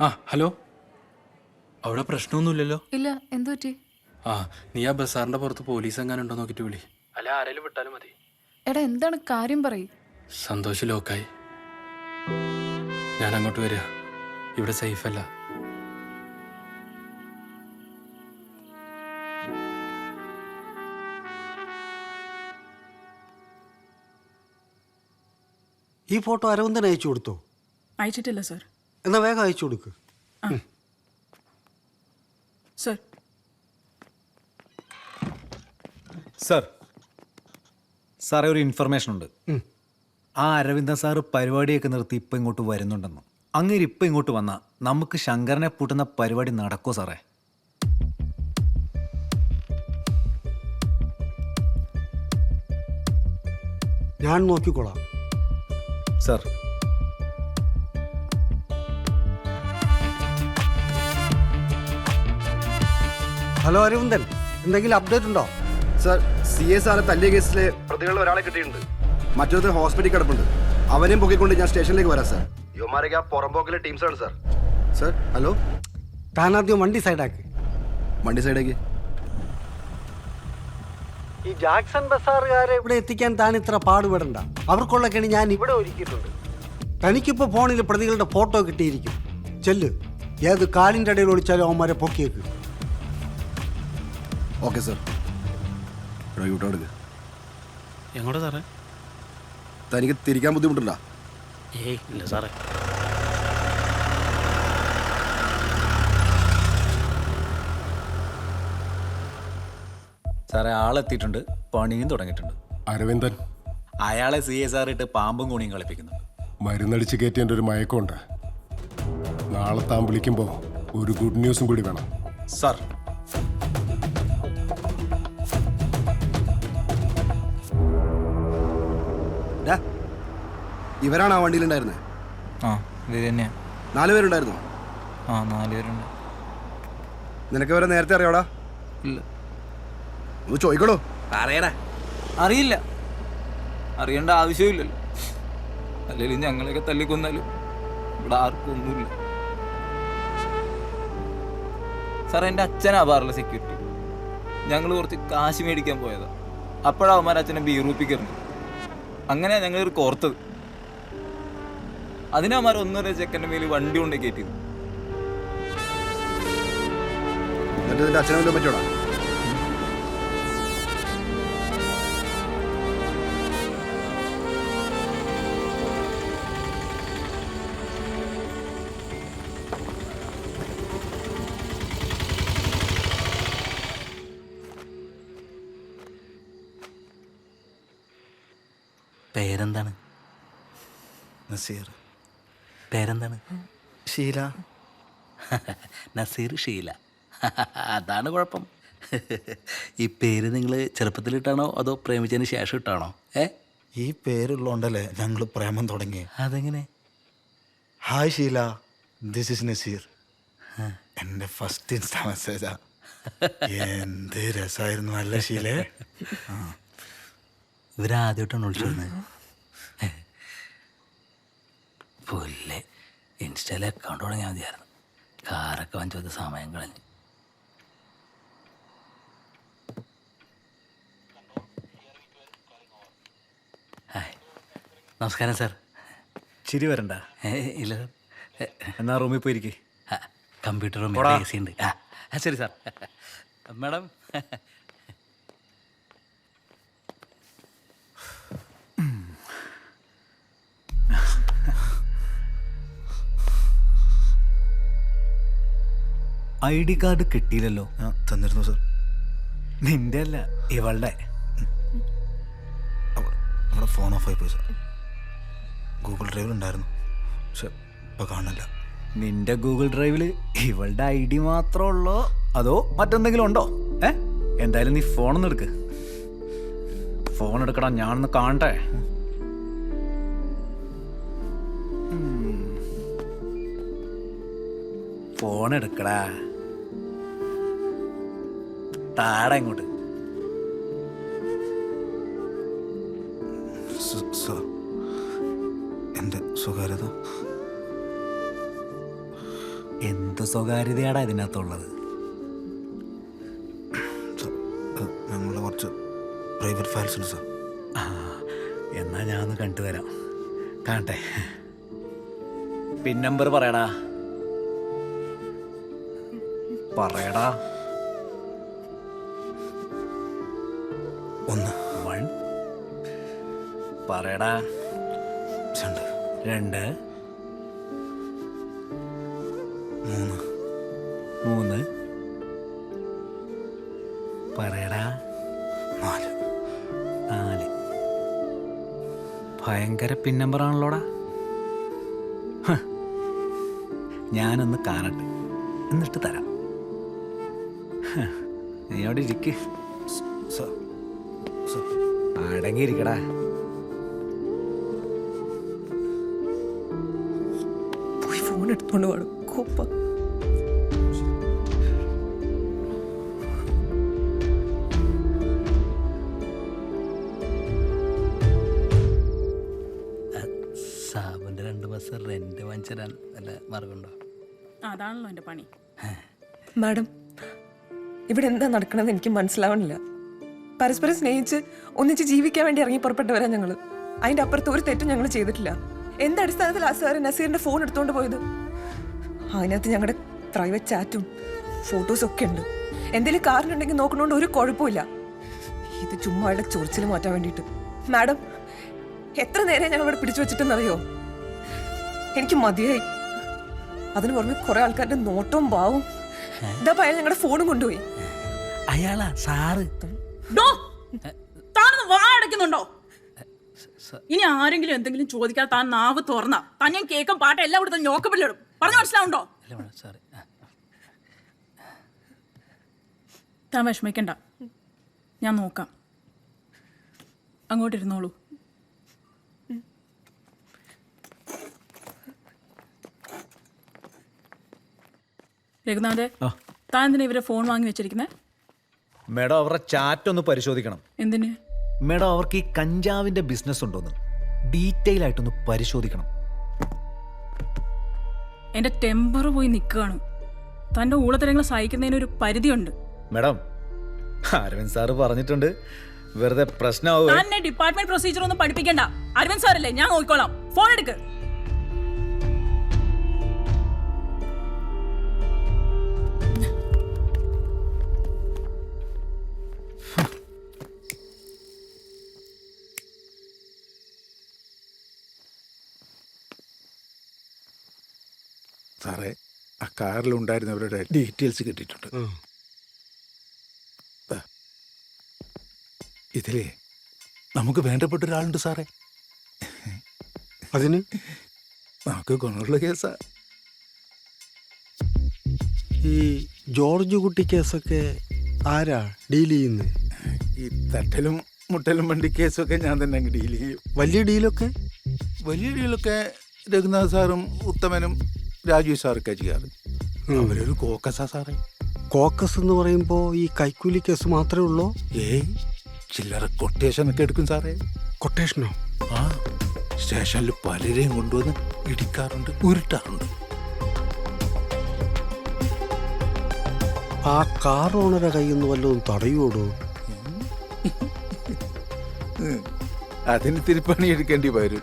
ആ ഹലോ. അവിടെ പ്രശ്നമൊന്നുമില്ലല്ലോ. ഇല്ല എന്തു പറ്റി? ആ നീ ആ ബസാറിന്റെ പുറത്ത് പോലീസ് എങ്ങാനും ഉണ്ടോ നോക്കിട്ട് വിളി. അല്ല ആരെങ്കിലും വിട്ടാലും മതി. എടാ എന്താണ് കാര്യം പറയ്. സന്തോഷ് ലോക്കായി. ഞാൻ അങ്ങോട്ട് വരിക ഇവിടെ സേഫ് അല്ല ഈ ഫോട്ടോ അരവിന്ദൻ അയച്ചു കൊടുത്തോ? അയച്ചിട്ടില്ല സർ. എന്നാ വേഗം അയച്ചു കൊടുക്ക്. സർ. സർ സാറേ ഒരു ഇൻഫർമേഷൻ ഉണ്ട്. ആ അരവിന്ദൻ സാറ് പരിപാടിയൊക്കെ നിർത്തി ഇപ്പം ഇങ്ങോട്ട് വരുന്നുണ്ടെന്ന്. അങ്ങനെ ഇപ്പം ഇങ്ങോട്ട് വന്നാൽ നമുക്ക് ശങ്കരനെ പൂട്ടുന്ന പരിപാടി നടക്കോ സാറേ? ഞാൻ നോക്കിക്കോളാം. സർ ഹലോ അരവിന്ദൻ എന്തെങ്കിലും അപ്ഡേറ്റ് ഉണ്ടോ? സർ സി എസ് ആർ തല്ലിയ കേസിലെ പ്രതികളിൽ ഒരാളെ കിട്ടിയിട്ടുണ്ട്. മറ്റൊരു ഹോസ്പിറ്റലിൽ കിടപ്പുണ്ട്. അവനെയും പൊക്കിക്കൊണ്ട് ഞാൻ സ്റ്റേഷനിലേക്ക് വരാം സാർ. യുവമാരൊക്കെ ആ പുറമ്പോക്കിലെ ടീംസാണ് സർ. Sir hello? താനാദ്യം വണ്ടി സൈഡാക്ക്. വണ്ടി സൈഡാക്ക്. ഈ ജാക്സൺ ബസാറുകാരെ ഇവിടെ എത്തിക്കാൻ താൻ ഇത്ര പാടുപെടണ്ട. അവർക്കുള്ള കെണി ഞാൻ ഇവിടെ ഒരുക്കിയിട്ടുണ്ട്. തനിക്കിപ്പോ ഫോണിൽ പ്രതികളുടെ ഫോട്ടോ കിട്ടിയിരിക്കും. ചെല്ല്. ഏത് കാലിന്റെ ഇടയിൽ ഒളിച്ചാലും അവന്മാരെ പൊക്കിയേക്ക്. Okay sir. എടാ യൂട്ടോ എടുക്ക്. എങ്ങോട്ടാ സാറേ? തനിക്ക് തിരിക്കാൻ ബുദ്ധിമുട്ടുണ്ടോ? ഏയ് ഇല്ല സാറേ. സാറേ ആളെത്തിയിട്ടുണ്ട്. പണിയും തുടങ്ങിയിട്ടുണ്ട്. അരവിന്ദൻ. അയാളെ സി എസ് ആർ ഇട്ട് പാമ്പും കൂണിയും കളിപ്പിക്കുന്നുണ്ട്. മരുന്നടിച്ച് കയറ്റിയന്റെ ഒരു മയക്കമുണ്ട്. നാളെ താൻ വിളിക്കുമ്പോൾ ഒരു ഗുഡ് ന്യൂസും കൂടി വേണം. സാർ ഇവരാണ് ആ വണ്ടിയിലുണ്ടായിരുന്നത് ആ ഇത് തന്നെയാ. നാല് പേരുണ്ടായിരുന്നോ? ആ നാല് പേരുണ്ട്. നിനക്ക് ഇവരെ നേരത്തെ അറിയോടാ ഇല്ല. ഒന്ന് ചോദിക്കണോ പറയടാ. അറിയില്ല. അറിയേണ്ട ആവശ്യമില്ലല്ലോ. അല്ലെങ്കിൽ ഞങ്ങളെയൊക്കെ തല്ലിക്കൊന്നാലും? ഇവിടെ ആർക്കും ഒന്നുമില്ല. സാറേ എന്റെ അച്ഛനാ ബാറിലെ സെക്യൂരിറ്റി ഞങ്ങൾ കുറച്ച് കാശ് മേടിക്കാൻ പോയതാ. അപ്പോഴാ അവന്മാരച്ഛനെ ബീറൂപ്പിക്കറിഞ്ഞു അങ്ങനെയാ ഞങ്ങൾ ഒരു കോർത്തത് അതിനവന്മാർ ഒന്നര ചെക്കന്റെ മേലിൽ വണ്ടി കൊണ്ട് കയറ്റിയത് എന്നിട്ട് അച്ഛനെ പറ്റോടാ പേരെന്താണ്? നസീർ. പേരെന്താണ്? ഷീല. നസീർ ഷീല. അതാണ് കുഴപ്പം. ഈ പേര് നിങ്ങൾ ചെറുപ്പത്തിലിട്ടാണോ അതോ പ്രേമിച്ചതിന് ശേഷം ഇട്ടാണോ? ഏ? ഈ പേരുള്ളതുകൊണ്ടല്ലേ ഞങ്ങൾ പ്രേമം തുടങ്ങി. അതെങ്ങനെ? Hi Sheela. This is Naseer. എന്റെ ഫസ്റ്റ് ഇൻസ്റ്റാ മെസ്സേജാ. എന്ത് രസമായിരുന്നു അല്ല ഷീലേ? ഇവരാദ്യമായിട്ടാണ് വിളിച്ചിരുന്നത്. പുല്ലേ. ഇൻസ്റ്റയിൽ അക്കൗണ്ട് തുടങ്ങിയാൽ മതിയായിരുന്നു. കാറൊക്കെ വാങ്ങിച്ചു സമയം കളഞ്ഞു നമസ്കാരം സാർ. ചിരി വരണ്ട. ഇല്ല സാർ. എന്നാ റൂമിൽ പോയിരിക്കേ. കമ്പ്യൂട്ടർ റൂമിൽ എ സി ഉണ്ട്. ആ, ശരി sir. Madam I D card കിട്ടിയില്ലല്ലോ. ആ തന്നിരുന്നു സർ. നിന്റെ അല്ല ഇവളുടെ നമ്മുടെ ഫോൺ ഓഫ് ആയി പോയി സർ. ഗൂഗിൾ ഡ്രൈവിൽ ഉണ്ടായിരുന്നു. പക്ഷെ ഇപ്പം കാണില്ല നിന്റെ ഗൂഗിൾ ഡ്രൈവിൽ ഇവളുടെ ഐ ഡി മാത്രമേ ഉള്ളോ? അതോ മറ്റെന്തെങ്കിലും ഉണ്ടോ? ഏ? എന്തായാലും നീ ഫോണൊന്ന് എടുക്ക്. ഫോൺ എടുക്കടാ ഞാനൊന്ന് കാണട്ടെ. ഫോൺ എടുക്കടാ. താടാ സ്വകാര്യത? എന്ത് സ്വകാര്യതയാടാ ഇതിനകത്തുള്ളത്? ഞങ്ങളുടെ കുറച്ച് പ്രൈവറ്റ് ഫയൽസ് ഉണ്ട് സർ. എന്നാ ഞാൻ ഒന്ന് കണ്ടുവരാം. കാണട്ടെ. പിൻ നമ്പർ പറയടാ. പറയടാ. ഒന്ന്. വൺ പറയടാ. രണ്ട്. രണ്ട്. മൂന്ന്. മൂന്ന്. പറയടാ. നാല്. നാല്. ഭയങ്കര പിൻ നമ്പറാണല്ലോടാ. ഞാനൊന്ന് കാണട്ടെ. എന്നിട്ട് തരാം. നീ അവിടെ സർ അടങ്ങിയിരിക്കടാ പോയി ഫോൺ എടുത്തോണ്ട് വേണം കോപ്പ. സാബിന്റെ രണ്ട് മാസം റെന്റ് മാർഗമുണ്ടോ? അതാണല്ലോ എന്റെ പണി. മാഡം ഇവിടെ എന്താ നടക്കണമെന്ന് എനിക്ക് മനസ്സിലാവണില്ല. പരസ്പരം സ്നേഹിച്ച് ഒന്നിച്ച് ജീവിക്കാൻ വേണ്ടി ഇറങ്ങി പുറപ്പെട്ടവരാ ഞങ്ങൾ അതിന്റെ അപ്പുറത്ത് ഒരു തെറ്റും ഞങ്ങൾ ചെയ്തിട്ടില്ല. എന്റെ അടിസ്ഥാനത്തിൽ ആ സാറ് നസീറിന്റെ ഫോൺ എടുത്തോണ്ട് പോയത്? അതിനകത്ത് ഞങ്ങളുടെ പ്രൈവറ്റ് ചാറ്റും ഫോട്ടോസും ഒക്കെ ഉണ്ട്. എന്തെങ്കിലും കാറിനുണ്ടെങ്കിൽ നോക്കണോണ്ട് ഒരു കുഴപ്പമില്ല ഇത് ചുമ്മാ അയാളുടെ ചൊറിച്ചിൽ മാറ്റാൻ വേണ്ടിയിട്ട്. മാഡം എത്ര നേരം ഞങ്ങൾ ഇവിടെ പിടിച്ചു വെച്ചിട്ടെന്നറിയോ? എനിക്ക് മതിയായി. അതിന് പുറമെ കുറെ ആൾക്കാരുടെ നോട്ടവും ഭാവവും ഇതാ അയാൾ ഞങ്ങളുടെ ഫോണും കൊണ്ടുപോയി. അയാളാ? സാറ് താനൊന്ന് വാ അടയ്ക്കുന്നുണ്ടോ? ഇനി ആരെങ്കിലും എന്തെങ്കിലും ചോദിക്കാതെ താൻ നാവ് തുറന്ന. താൻ ഞാൻ കേക്കും പാട്ട് എല്ലാം കൊടുത്ത ഞോക്കപ്പില്ലിടും പറഞ്ഞു മനസ്സിലാവുണ്ടോ? താൻ വിഷമിക്കണ്ട. ഞാൻ നോക്കാം. അങ്ങോട്ടിരുന്നോളൂ രഘുനാഥ്. താൻ എന്തിനാ ഇവരെ ഫോൺ വാങ്ങി വെച്ചിരിക്കുന്നത് മേഡം അവരുടെ ചാറ്റ് ഒന്ന് പരിശോധിക്കണം. എന്തിന്? മേഡം അവർക്ക് ഈ കഞ്ചാവിന്റെ ബിസിനസ് ഉണ്ടോന്ന് ഡീറ്റെയിൽ ആയിട്ടൊന്ന് പരിശോധിക്കണം. എന്റെ ടെമ്പർ പോയി നിൽക്കുകയാണ് തന്റെ ഊളത്തരങ്ങൾ സഹിക്കുന്നതിന് ഒരു പരിധിയുണ്ട്. മേഡം അരവിന്ദ് സാറ് പറഞ്ഞിട്ടുണ്ട് വെറുതെ പ്രശ്നമാവും. ഡിപ്പാർട്ട്മെന്റ് പ്രൊസീജിയർ ഒന്നും പഠിപ്പിക്കണ്ട. അരവിന്ദ് സാറല്ലേ ഞാൻ നോക്കിക്കോളാം. ഫോൺ എടുക്ക്. കാറിലുണ്ടായിരുന്നവരുടെ ഡീറ്റെയിൽസ് കിട്ടിയിട്ടുണ്ട്. ഇതിലേ നമുക്ക് വേണ്ടപ്പെട്ട ഒരാളുണ്ട് സാറേ. അതിന്? നമുക്ക് ഗുണമുള്ള കേസാ. ഈ ജോർജ് കുട്ടി കേസൊക്കെ ആരാ ഡീൽ ചെയ്യുന്നത് ഈ തട്ടലും മുട്ടലും വണ്ടി കേസൊക്കെ ഞാൻ തന്നെ അങ്ങ് ഡീൽ ചെയ്യും. വലിയ ഡീലൊക്കെ? വലിയ ഡീലൊക്കെ രഘുനാഥ് സാറും ഉത്തമനും രാജു സാറൊക്കെ ചെയ്യാറ്. അവരൊരു കോക്കസാ സാറേ. കോക്കസ് എന്ന് പറയുമ്പോൾ ഈ കൈക്കൂലി കേസ് മാത്രമേ ഉള്ളൂ? ഏയ് ചില്ലറ കൊട്ടേഷൻ ഒക്കെ എടുക്കും സാറേ. കൊട്ടേഷനോ? ആ സ്റ്റേഷനിൽ പലരെയും കൊണ്ടുവന്ന് ഇടിക്കാറുണ്ട് ഉരുട്ടാറുണ്ട്. ആ കാർ ഓണറെ കയ്യിൽ നിന്ന് വല്ലതും തടയുവോടോ? അതിന് തിരുപ്പണി എടുക്കേണ്ടി വരും.